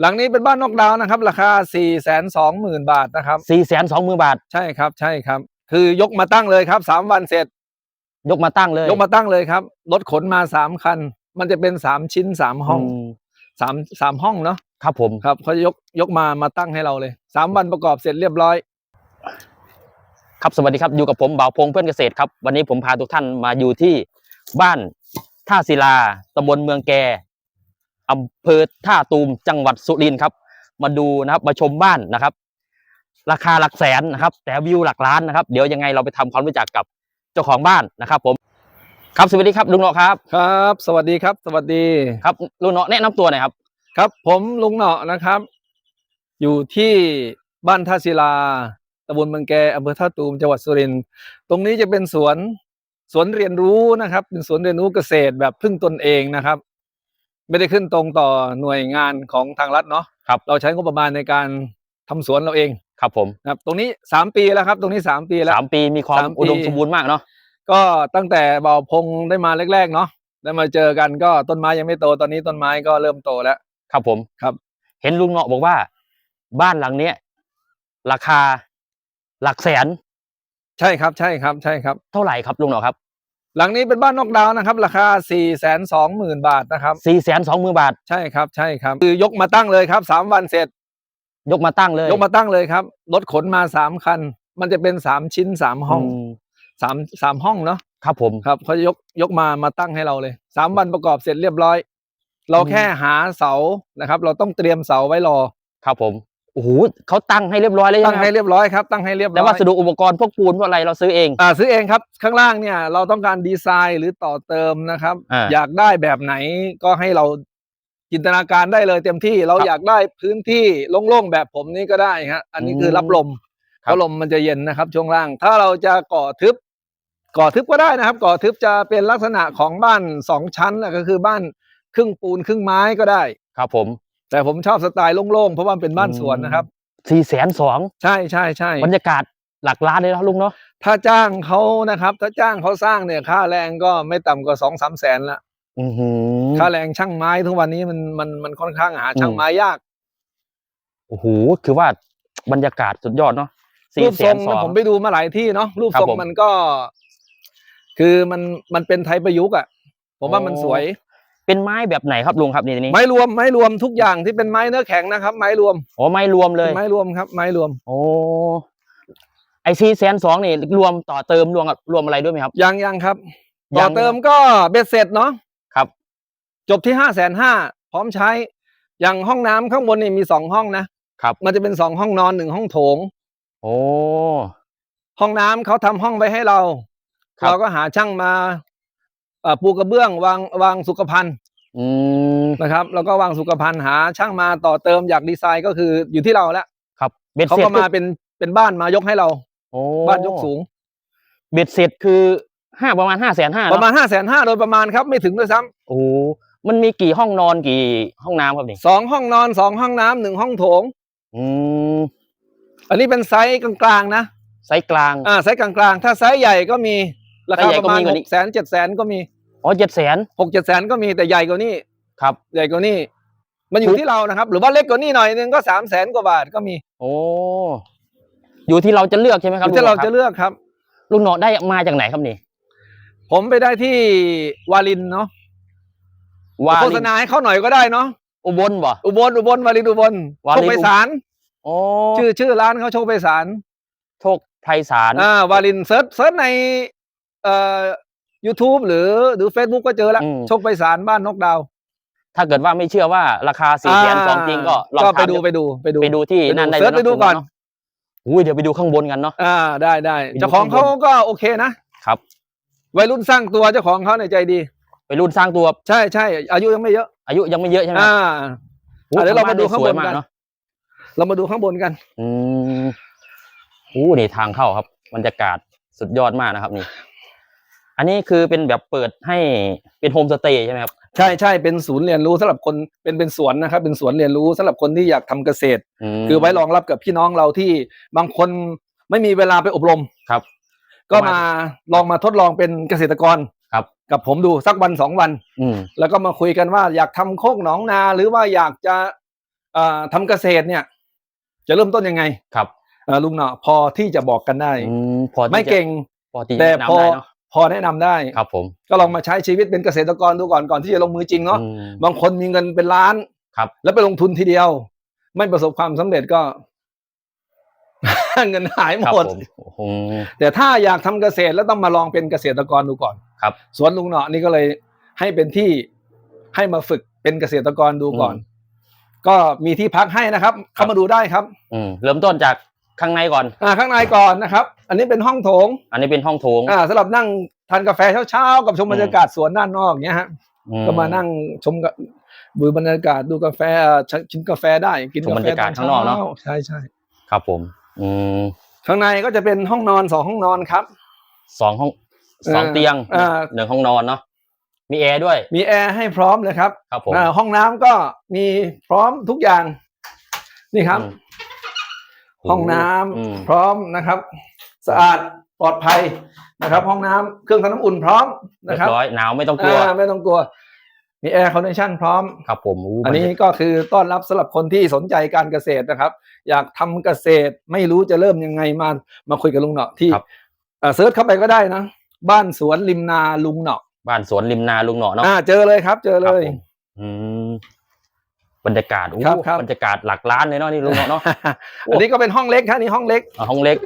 หลังนี้เป็นบ้านนอกดาวน์นะครับ ราคา4ี่แสนสองหมื่นบาทนะครับ สี่แสนสองหมื่นบาท ใช่ครับใช่ครับ คือยกมาตั้งเลยครับสามวันเสร็จ ยกมาตั้งเลยยกมาตั้งเลยครับ รถขนมาสามคัน มันจะเป็นสามชิ้นสามห้องมสามสามห้องเนาะครับผม ครับเขาจะยกยกมามาตั้งให้เราเลยสามวันประกอบเสร็จเรียบร้อย ครับสวัสดีครับอยู่กับผมบ่าวพงษ์เพื่อนเกษตรครับ วันนี้ผมพาทุกท่านมาอยู่ที่บ้านท่าศิลาตำบลเมืองแก อำเภอท่าตูมจังหวัดสุรินทร์ครับ มาดูนะครับมาชมบ้านนะครับ ราคาหลักแสนนะครับ แต่วิวหลักล้านนะครับ เดี๋ยวยังไงเราไปทำความรู้จักกับเจ้าของบ้านนะครับ ผม ครับสวัสดีครับลุงเนาะครับครับ สวัสดีครับ สวัสดีครับลุงเนาะแนะนำตัวหน่อยครับ ครับ ผมลุงเหนาะนะครับ อยู่ที่บ้านท่าศิลาตำบลเมืองแกอำเภอท่าตูมจังหวัดสุรินทร์ตรงนี้จะเป็นสวนสวนเรียนรู้นะครับ เป็นสวนเรียนรู้เกษตรแบบพึ่งตนเองนะครับ ไม่ได้ขึ้นตรงต่อหน่วยงานของทางรัฐเนาะครับเราใช้งบประมาณในการทำสวนเราเองครับผมนะครับตรงนี้สามปีแล้วครับ ตรงนี้สามปีแล้วสามปีมีความสามปีอุดมสมบูรณ์มากเนาะก็ตั้งแต่เบาพงได้มาแรกๆเนาะได้มาเจอกันก็ต้นไม้ยังไม่โตตอนนี้ต้นไม้ก็เริ่มโตแล้ว ครับผมครับ เห็นลุงเนาะบอกว่า บ้านหลังเนี้ยราคาหลักแสน ใช่ครับใช่ครับใช่ครับ เท่าไหร่ครับลุงเนาะครับ หลังนี้เป็นบ้านนอกดาวน์นะครับ ราคา4ี่แสนสองหมื่นบาทนะครับสี่แสนสองหมื่นบาท ใช่ครับใช่ครับ คือยกมาตั้งเลยครับสามวันเสร็จ ยกมาตั้งเลยยกมาตั้งเลยครับ รถขนมาสามคัน มันจะเป็นสามชิ้นสามห้องมสามสามห้องเนาะครับผม ครับเขาจะยกยกมามาตั้งให้เราเลยสามวันประกอบเสร็จเรียบร้อย เราแค่หาเสานะครับ เราต้องเตรียมเสาไว้รอ ครับผม โอ้โหเขาตั้งให้เรียบร้อยเลยตั้งใช่ไหมให้ครับเรียบร้อยครับตั้งให้เรียบร้แต่อยวัสดุอุปกรณ์พวกปูนพวกอะไรเราซื้อเองอ่าซื้อเองครับ ข้างล่างเนี่ยเราต้องการดีไซน์หรือต่อเติมนะครับอ่าอยากได้แบบไหนก็ให้เราจินตนาการได้เลยเต็มที่เราครับอยากได้พื้นที่โล่งๆแบบผมนี่ก็ได้ฮะอันนี้คือมรับลมครับเพราะลมมันจะเย็นนะครับ ช่วงล่าง ถ้าเราจะก่อทึบ ก่อทึบก็ได้นะครับ ก่อทึบจะเป็นลักษณะของบ้านสองชั้นนะก็คือบ้านครึ่งปูนครึ่งไม้ก็ได้ ครับผม แต่ผมชอบสไตล์โล่งๆ เพราะว่ามันเป็นบ้านสวนนะครับสี่แสนสองใช่ใช่ใช่บรรยากาศหลักล้านเลยนะลุงเนาะถ้าจ้างเขานะครับ ถ้าจ้างเขาสร้างเนี่ยค่าแรงก็ไม่ต่ำกว่าสองสามแสนละอือหือค่าแรงช่างไม้ทุกวันนี้มันมันมันค่อนข้างหาช่างอืมไม้ยากโอ้โหคือว่าบรรยากาศสุดยอดเนาะรูสี่ปแสทรนงสองผมไปดูมาหลายที่เนาะรูปครับทรงผมมันก็ คือมันมันเป็นไทยประยุกต์อะผมว่าอ๋อมันสวย เป็นไม้แบบไหนครับลุงครับนี่นี่ไม้รวมไม้รวมทุกอย่างที่เป็นไม้เนื้อแข็งนะครับ ไม้รวมอ๋อไม้รวมเลยไม้รวมครับไม้รวมโอ้ไอซีแสนสองนี่รวมต่อเติมรวมกับรวมอะไรด้วยไหมครับ ยังยังครับยัต่องเติมก็เบ็ดเสร็จเนาะครับ จบที่ห้าแสนห้าพร้อมใช้ อย่างห้องน้ำข้างบนนี่มีสองห้องนะครับ มันจะเป็นสองห้องนอนหนึ่งห้องโถง โอ้ห้องน้ำเขาทำห้องไว้ให้เราครับเราก็หาช่างมาเอ่อ ปูกระเบื้องวางวางสุขภัณฑ์อืมนะครับ แล้วก็วางสุขภัณฑ์หา ช่างมาต่อเติมอยากดีไซน์ก็คืออยู่ที่เราแล้วครับเบ็ดเขาเสร็จก็มาเป็นเป็นบ้านมายกให้เรา โอ้บ้านยกสูง เบ็ดเสร็จคือห้าประมาณห้าแสนห้าประมาณห้าแสนห้าโดยประมาณครับ ไม่ถึงด้วยซ้ำโอ้มันมีกี่ห้องนอนกี่ห้องน้ำครับนี่สองห้องนอนสองห้องน้ำหนึ่งห้องโถง อืมอันนี้เป็นไซส์กลางๆนะไซส์กลางอ่าไซส์กลางๆ ถ้าไซส์ใหญ่ก็มีราไซส์คาใหญ่ประมาณก็มีกหว่านี้กแสนเจ็ดแสนก็มี อ๋อเจ็ดแสนหกเจ็ดแสนก็มีแต่ใหญ่กว่านี้ครับ ใหญ่กว่านี้ มันอยู่ที่เรานะครับ หรือว่าเล็กกว่านี้หน่อยนึงก็สามแสนกว่าบาทก็มีโอ้อยู่ที่เราจะเลือกใช่ไหมครับอยู่ที่เราลุงหนอจะเลือกครับ ลุงหนอได้มาจากไหนครับนี่ ผมไปได้ที่วาลินเนาะวาโฆลิษนณาให้เขาหน่อยก็ได้เนาะอุบลบ่อุบลอุบลวาลินอุบลวาโชลิคนไปสารโอ้ชื่อชื่อร้านเขาโชคไปสารโชคไพศาลอ่าวาลินเซิร์ชเซิร์ชในเอ่อ YouTube หรือหรือ Facebook ก็เจอแล้ว อืมโชคไปสารบ้านนกดาวถ้าเกิดว่าไม่เชื่อว่าราคาสี่แสนสองจริงก็ลองก็ไปถามดูไปดูไปดู ไปดูที่นั่นได้เซิร์ชเลยไปดูะก่อนเาะอุ้ยเดี๋ยวไปดูข้างบนกันเนาะ อ่าได้ได้ไปดูเจ้าของข้างบนเขาก็โอเคนะครับ วัยรุ่นสร้างตัวเจ้าของเขาในยใจดี ไปรุ่นสร้างตัวใช่ใช่อายุยังไม่เยอะอายุยังไม่เยอะใช่ไหมอ่า โอ้อะเดี๋ยวเราทมาดูข้างบนสวยมกันเนาะเรามาดูข้างบนกัน อืมอู้นี่ทางเข้าครับบรรยากาศสุดยอดมากนะครับนี่ อันนี้คือเป็นแบบเปิดให้เป็นโฮมสเตย์ใช่ไหมครับ ใช่ใช่เป็นศูนย์เรียนรู้สำหรับคนเป็นเป็นสวนนะครับ เป็นสวนเรียนรู้สำหรับคนที่อยากทำเกษตรมคือไว้รองรับกับพี่น้องเราที่บางคนไม่มีเวลาไปอบรมครับ ก็มาลองมาทดลองเป็นเกษตรกรครับ กับผมดูสักวันสองวัน อืมแล้วก็มาคุยกันว่าอยากทำโคกหนองนาหรือว่าอยากจะอ่าทำเกษตรเนี่ย จะเริ่มต้นยังไงครับอ่าลุงเนาะพอที่จะบอกกันได้อืมพอที่ไม่จะเก่งพอที่แต่จะพอนำได้เนาะ พอแนะนำได้ ครับผม ก็ลองมาใช้ชีวิตเป็นเกษตรกรดูก่อนก่อนที่จะลงมือจริงเนาะอืมบางคนมีเงินเป็นล้าน ครับ แล้วไปลงทุนทีเดียว ไม่ประสบความสำเร็จก็ เงินหายหครับมดผมโอ้โหแต่ถ้าอยากทำเกษตรแล้วต้องมาลองเป็นเกษตรกรดูก่อน ครับ สวนลุงเนาะนี่ก็เลยให้เป็นที่ให้มาฝึกเป็นเกษตรกรดูก่อน ก็มีที่พักให้นะครับ เข้ามาดูได้ครับ อืมเริ่มต้นจาก ข้างในก่อน อ่าข้างในก่อนนะครับ อันนี้เป็นห้องโถง อันนี้เป็นห้องโถง อ่าสำหรับนั่งทานกาแฟเช้าๆกับชมอืมบรรยากาศสวนด้านนอกเนี้ยฮะอืก็มานั่งชมกับดูบรรยากาศดูกาแฟชิมกาแฟได้กินชมกาบรแฟรยากาศข้างนอกเนอะใช่ใช่ครับผม อืมข้างในก็จะเป็นห้องนอนสองห้องนอนครับสองห้องสองอ่าเตียงอ่าหนึ่งห้องนอนเนาะมีแอร์ด้วย มีแอร์ให้พร้อมเลยครับครับผมอ่าห้องน้ำก็มีพร้อมทุกอย่าง นี่ครับอืม ห้องน้ำอืม พร้อมนะครับ สะอาดปลอดภัยนะครับ ห้องน้ำเครื่องทำน้ำอุ่นพร้อมเรีนะยครับบร้อยหนาวไม่ต้องกลัวอ่าไม่ต้องกลัว มีแอร์คอนดิชันพร้อม ครับผมอู้อันนี้บรรยากาศก็คือต้อนรับสำหรับคนที่สนใจการเกษตรนะครับ อยากทำเกษตรไม่รู้จะเริ่มยังไงมามาคุยกับลุงเหนาะที่ครับเอ่อเซิร์ชเข้าไปก็ได้นะ บ้านสวนริมนาลุงเหนาะบ้านสวนริมนาลุงหนอเนาะอ่าเจอเลยครับ เจอคเลรับยผมอืม บรรยากาศอู้ครับครับ บรรยากาศหลักล้านเลยเนาะนี่ลุงหนอเนาะ โอ้ อันนี้ก็เป็นห้องเล็กครับนี่ห้องเล็กอ่าห้องเล็ก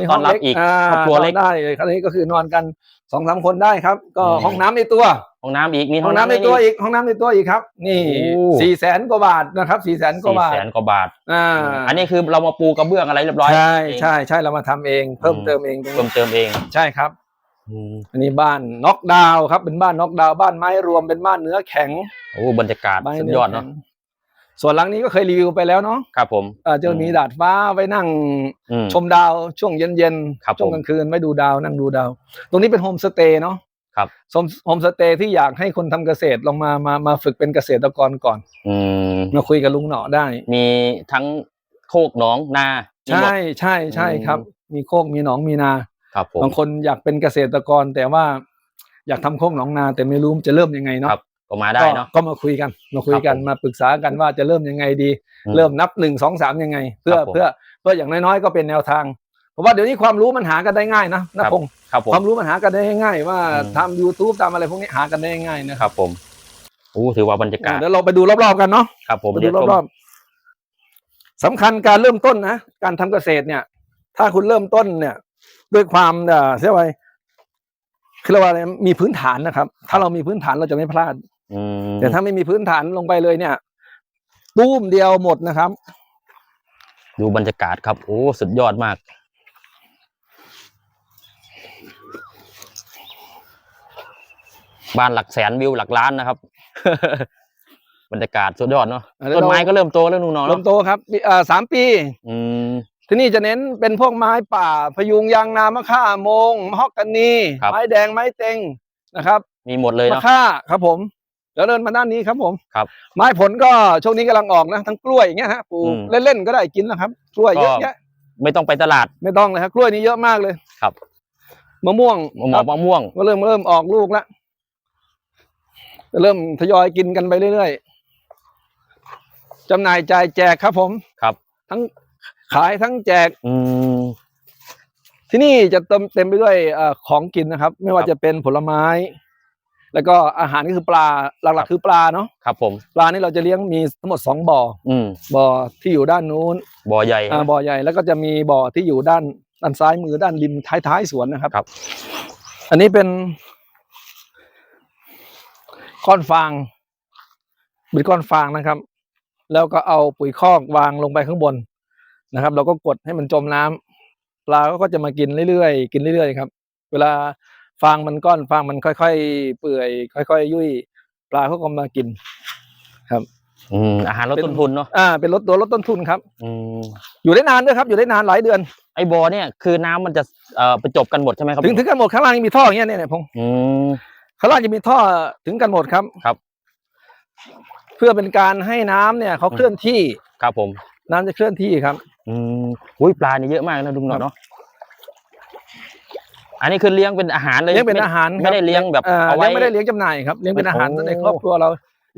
นี่ต้ห้อนรับเล็อีกาครอบครัวเล็กนอนได้เลยอันนี้ก็คือนอนกันสองสามคนได้ครับ ก็อืมห้องน้ำในตัว ห้องน้ำอีกมีห้องน้ำในตัวอีกห้องน้ำในตัวอีกครับ นี่โอ้ สี่แสนกว่าบาทนะครับสี่แสนกว่าสี่บาทแสนกว่าบาท อ่าอันนี้คือเรามาปูกระเบื้องอะไรเรียบร้อยใช่เองใช่ใช่เรามาทำเองเพิ่มอืมเติมเองตรงเพิ่นี้มเติมเองใช่ครับอืมอันนี้บ้านน็อกดาวน์ครับเป็นบ้านน็อกดาวน์บ้านไม้รวมเป็นบ้านเนื้อแข็งโอ้บรรยากาศบ้านสุดเนื้ยอดแข็เนาะง ส่วนหลังนี้ก็เคยรีวิวไปแล้วเนาะครับผมอาจจะมีดาดฟ้าไว้นั่งอืมชมดาวช่วงเย็นครับๆช่วงผมกลางคืนไม่ดูดาวนั่งดูดาว ตรงนี้เป็นโฮมสเตย์เนาะครับโฮมโฮมสเตย์ที่อยากให้คนทำเกษตรลองมามามาฝึกเป็นเกษตรกรก่อน อืมมาคุยกับลุงหน่อได้ มีทั้งโคกหนองนามีหมดใช่ใช่ใช่ครับ มีโคกมีหนองมีนาครับผมบางคนอยากเป็นเกษตรกรแต่ว่าอยากทำโคกหนองนาแต่ไม่รู้จะเริ่มยังไงเนาะครับ ก็มาได้ก็เนาะก็มาคุยกันมาคุยกันครับผมมาปรึกษากันว่าจะเริ่มยังไงดีอืมเริ่มนับหนึ่งสองสามยังไง เพื่อครับผมเพื่อเพื่ออย่างน้อยๆก็เป็นแนวทางเพราะว่าเดี๋ยวนี้ความรู้มันหากันได้ง่ายนะนะครับพงษ์ครับผมความรู้มันหากันได้ง่าย ว่าอืมทำ YouTube ตามอะไรพวกนี้หากันได้ง่ายนะคครับรับ ผมโอ้ถือว่าบรรยากาศเดี๋ยวเราไปดูรอบๆกันเนาะครับ ผมไปดูเดี๋ยวชมรอบๆสำคัญการเริ่มต้นนะการทำเกษตรเนี่ย ถ้าคุณเริ่มต้นเนี่ย ด้วยความเอ่อเรียกว่าอะไรคือเรียกว่าอะไรมีพื้นฐานนะครับ ถ้าเรามีพื้นฐานเราจะไม่พลาดอืม แต่ถ้าไม่มีพื้นฐานลงไปเลยเนี่ยตู้มเดียวหมดนะครับ ดูบรรยากาศครับ โอ้สุดยอดมาก บ้านหลักแสนวิวหลักล้านนะครับ บรรยากาศสุดยอดเนาะอ่าแล้วต้นไม้เราก็เริ่มโตแล้วนุ่งนอนเริ่มโตครับปีอ่าสามปี อืมที่นี่จะเน้นเป็นพวกไม้ป่า พยุงยางนามะค่าโมงมะฮอกกานีครับไม้แดงไม้เต็งนะครับ มีหมดเลยมะเนาะค่าครับผม แล้วเดินมาด้านนี้ครับผมครับ ไม้ผลก็ช่วงนี้กำลังออกนะทั้งกล้วยอย่างเงี้ยฮะปลูอืกมเล่นๆก็ได้กินนะครับกล้วยเยอะก็แยะไม่ต้องไปตลาดไม่ต้องเลยครับกล้วยนี้เยอะมากเลยครับมะม่วงมะม่วงมะม่วง ก็เริ่มเริ่มออกลูกแล้วจะเริ่มทยอยกินกันไปเรื่อยๆจำหน่ายจ่ายแจกครับผมครับ ทั้งขายทั้งแจก อืมที่นี่จะเต็มเต็มไปด้วยเอ่อของกินนะครับ ไม่ว่าครับจะเป็นผลไม้ แล้วก็อาหารก็คือปลาหลักๆคือปลาเนาะครับผมปลานี่เราจะเลี้ยงมีทั้งหมดสองบ่ออืมบ่อที่อยู่ด้านนู้นบ่อใหญ่อ่าบ่อใหญ่แล้วก็จะมีบ่อที่อยู่ด้านด้านซ้ายมือด้านริมท้ายๆสวนนะครับครับ อันนี้เป็นก้อนฟางเป็นก้อนฟางนะครับ แล้วก็เอาปุ๋ยคอกวางลงไปข้างบนนะครับ เราก็กดให้มันจมน้ำปลาก็จะมากินเรื่อยๆกินเรื่อยๆครับ เวลา ฟางมันก้อนฟางมันค่อยๆ เปื่อย ค่อย ๆ ยุ่ยปลาเขาก็มากิน ครับอืมอาหารลดเป็นต้นทุนเนาะอ่าเป็นลดตัวลดต้นทุนครับอืมอยู่ได้นานด้วยครับ อยู่ได้นานหลายเดือน ไอ้บ่อเนี่ยคือน้ำมันจะเอ่อไปจบกันหมดใช่ไหมครับถึงถึงกันหมดข้างล่างยังมีท่ออย่างเงี้ยเนี่ยเนี่ยพงษ์อืมข้างล่างจะมีท่อถึงกันหมดครับครับ เพื่อเป็นการให้น้ำเนี่ยเขาเคลื่อนที่ครับผม น้ำจะเคลื่อนที่ครับ อืมอุ้ยปลานี่เยอะมากนะลุงหนอเนาะ อันนี้คือเลี้ยงเป็นอาหารเลยเลี้ยงเป็นไม่อาหารครับไม่ได้เลี้ยงแบบอ่าเอาไว้เลี้ยงไม่ได้เลี้ยงจำหน่ายครับเลี้ยงเป็นอาหารโอ้ในครอบครัวเรา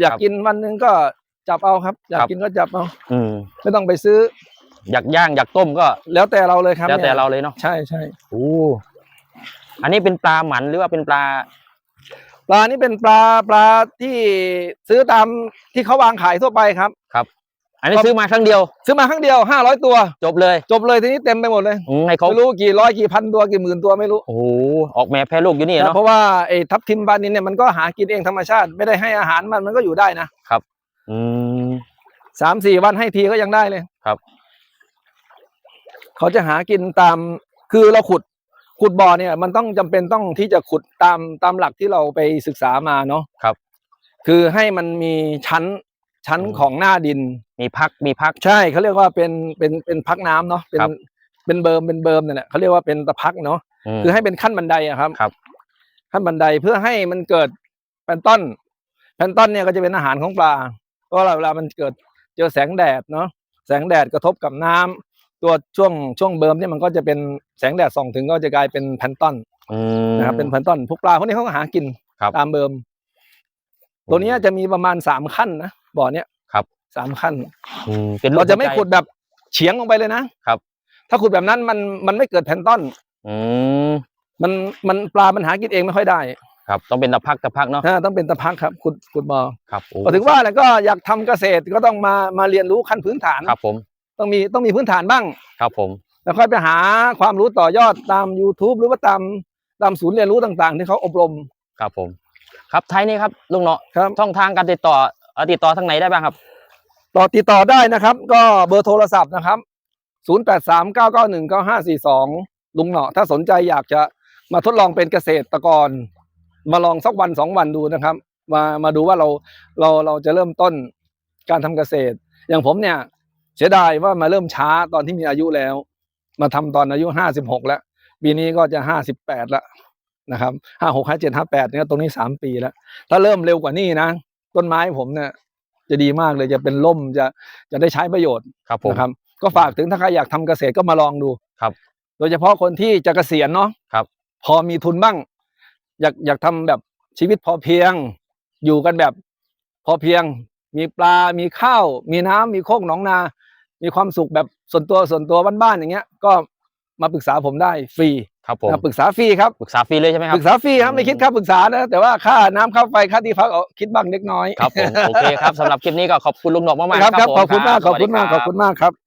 อยากครับกินวันหนึงก็จับเอาครับ อยากครับกินก็จับเอาอืมไม่ต้องไปซื้อ อยากย่างอยากต้มก็ แล้วแต่เราเลยครับ แล้วแต่นี่ยเราเลยเนาะใช่ใช่โอ้อันนี้เป็นปลาหมันหรือว่าเป็นปลา ปลานี่เป็นปลาปลาที่ซื้อตามที่เขาวางขายทั่วไปครับ อันนี้ครับซื้อมาครั้งเดียว ซื้อมาครั้งเดียวห้าร้อยตัว จบเลย จบเลยทีนี้เต็มไปหมดเลยอืมให้เขาไม่รู้กี่ร้อยกี่พันตัวกี่หมื่นตัวไม่รู้ โอ้โหออกแม่แพ้ลูกอยู่นี่นะเนาะเพราะว่าไอ้ทับทิมปลานินเนี่ยมันก็หากินเองธรรมชาติไม่ได้ให้อาหารมันมันก็อยู่ได้นะอืมสามสี่วันให้ทีก็ยังได้เลยครับ เขาจะหากินตามคือเราขุดขุดบ่อเนี่ย มันต้องจำเป็นต้องที่จะขุดตามตามหลักที่เราไปศึกษามาเนาะครับ คือให้มันมีชั้น ชั้นอืมของหน้าดิน มีพักมีพักใช่เขาเรียกว่าเป็นเป็นเป็นพักน้ำเนาะเป็นครับเป็นเบิร์มเป็นเบิร์มเนี่ยแหละเขาเรียกว่าเป็นตะพักเนาะม คือให้เป็นขั้นบันไดอะครับ ครับ ขั้นบันไดเพื่อให้มันเกิดแพลนต้นแพลนต้นเนี่ยก็จะเป็นอาหารของปลาเพราะเวลามันเกิดเจอแสงแดดเนาะแสงแดดกระทบกับน้ำตัวช่วงช่วงเบิร์มเนี่ยมันก็จะเป็นแสงแดดส่องถึงก็จะกลายเป็นแพลนต้นอืม นะครับเป็นแพลนต้นพวกปลาพวกนี้เขาก็หากินครับ ตามเบิร์มตัวเนี้ยจะมีประมาณสามขั้นนะ บ่อเนี้ยครับสามขั้นอืมเป็นลูกเราจะไม่หัวใจขุดแบบเฉียงลงไปเลยนะครับ ถ้าขุดแบบนั้นมันมันไม่เกิดแพลนต้นอืมมันมันปลามันหากินเองไม่ค่อยได้ครับ ต้องเป็นตะพักตะพักเนาะอ่าต้องเป็นตะพักครับขุดขุดบ่อครับโอ้ก็ถึงว่าแหละก็อยากทำเกษตรก็ต้องมามาเรียนรู้ขั้นพื้นฐาน ครับผมต้องมีต้องมีพื้นฐานบ้าง ครับผม แล้วค่อยไปหาความรู้ต่อยอดตาม YouTube หรือว่าตามตามศูนย์เรียนรู้ต่างๆ ที่เขาอบรมครับผม ครับท้ายนี้ครับลุงเนาะครับ ช่องทางการติดต่อ เอ่อติดต่อทางไหนได้บ้างครับต่อติดต่อได้นะครับ ก็เบอร์โทรศัพท์นะครับ 0839919542 ลุงเหนาะถ้าสนใจอยากจะมาทดลองเป็นเกษตรกร มาลองสักวันสองวันดูนะครับ มามาดูว่าเราเราเราจะเริ่มต้นการทำเกษตร อย่างผมเนี่ย เสียดายว่ามาเริ่มช้าตอนที่มีอายุแล้ว มาทำตอนอายุห้าสิบหกแล้ว ปีนี้ก็จะห้าสิบแปดแล้วนะครับห้าหกห้าเจ็ดห้าแปดเนี่ยตรงนี้สามปีแล้ว ถ้าเริ่มเร็วกว่านี้นะ ต้นไม้ผมเนี่ย จะดีมากเลยจะเป็นล่มจะจะได้ใช้ประโยชน์ครับผมนะครับ ก็ฝากถึงถ้าใครอยากทำเกษตรก็มาลองดูครับ โดยเฉพาะคนที่จะเกษียณเนาะครับ พอมีทุนบ้าง อยากอยากทำแบบชีวิตพอเพียง อยู่กันแบบพอเพียง มีปลา มีข้าว มีน้ำมีโคกหนองนา มีความสุขแบบส่วนตัวส่วนตัวบ้านๆอย่างเงี้ย ก็มาปรึกษาผมได้ฟรี ครับผมนะปรึกษาฟรีครับปรึกษาฟรีเลยใช่ไหมคปรับรึกษาฟรีครับไม่คิดค่าปรึกษานะแต่ว่าค่าน้ำค่าไฟค่าที่พักเอาคิดบ้างเล็กน้อยครับผมโอเคครับสำหรับคลิปนี้ก็ขอบคุณลุงหนกมากๆครับครับผมขอบคุณมากขอบคุณมากสขวัอบสดีคุณมากครับ